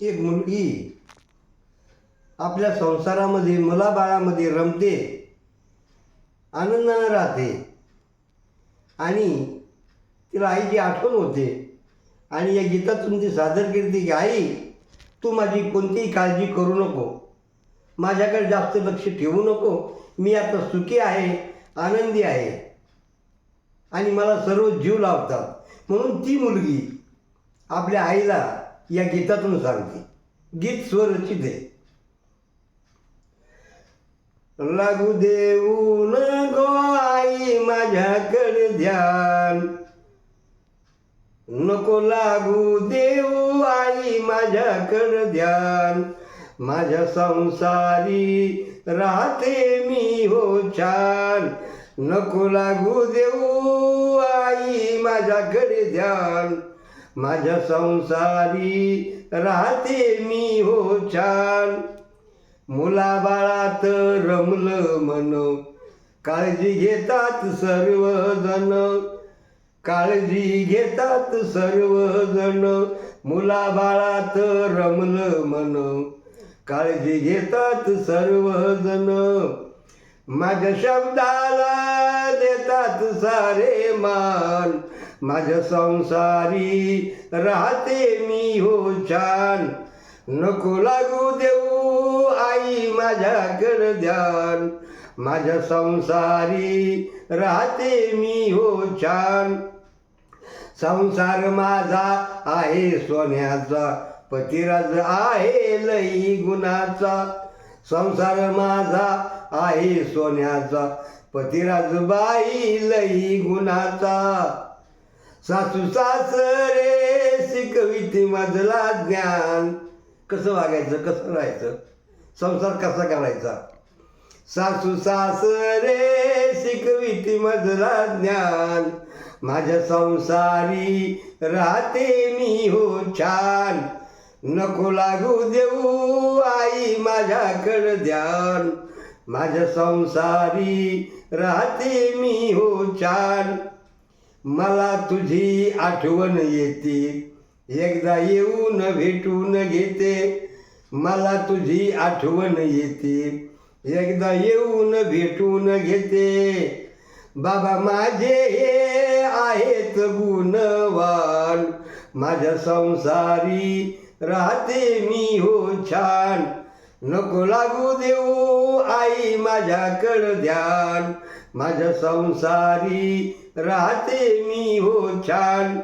एक मुलगी आपल्या संसारामध्ये मला बाळामध्ये रमते आनंदानं राहते आणि तिला आईची आठवण होते. आणि या गीतातून ती सादर करते की आई तू माझी कोणतीही काळजी करू नको. माझ्याकडे जास्त लक्ष ठेवू नको. मी आता सुखी आहे आनंदी आहे. आणि मला सर्व जीव लावतात म्हणून ती मुलगी आपल्या आईला या गीतातून सांगते. गीत स्वरचित आहे. लागू देऊन गो आई माझ्याकडे ध्यान. नको लागू देऊ आई माझ्याकडे ध्यान. माझ्या संसारी राहते मी हो छान. नको लागू देऊ आई माझ्याकडे ध्यान. माझ्या संसारी राहते मी हो छान. मुलाबाळात रमलं मन काळजी घेतात सर्वजण. काळजी घेतात सर्वजण मुलाबाळात रमलं मन काळजी घेतात सर्वजण. माझ्या शब्दाला देतात सारे मान. माझ्या संसारी राहते मी हो छान. नको लागू देऊ आई माझ्याकडे ध्यान. माझ्या संसारी राहते मी हो छान. संसार माझा आहे सोन्याचा पतिराज आहे लई गुणाचा. संसार माझा आहे सोन्याचा. पतिराजबाई लई गुणाचा. सासू सासरे शिकविते मजला ज्ञान. कसं वागायचं कसं राहायचं? संसार कसा करायचा? सासू सासरे शिकविते मजला ज्ञान. माझ्या संसारी राहते मी हो छान. नको लागू देऊ आई माझ्याकडे ध्यान. माझ्या संसारी राहते मी हो छान मला तुझी आठवण येते. एकदा येऊन भेटून घेते. मला तुझी आठवण येते. एकदा येऊन भेटून घेते. बाबा माझे हे आहेत गुणवान. माझ्या संसारी राहते मी हो छान. नको लागू देऊ आई माझ्याकडं ध्यान. माझ्या संसारी राहते मी हो छान.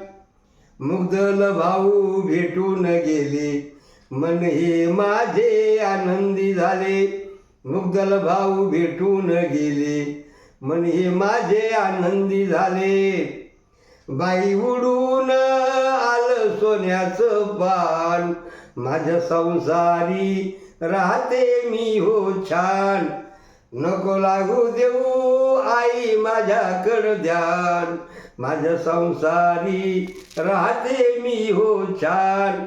मुग्धल भाऊ भेटून गेले. मन हे माझे आनंदी झाले. मुग्धल भाऊ भेटून गेले. मन हे माझे आनंदी झाले. बाई उडून सोन्याचं पान माझ्या संसारी राहते मी हो छान. नको लागू देऊ आई माझ्याकडं ध्यान. माझ्या संसारी राहते मी हो छान.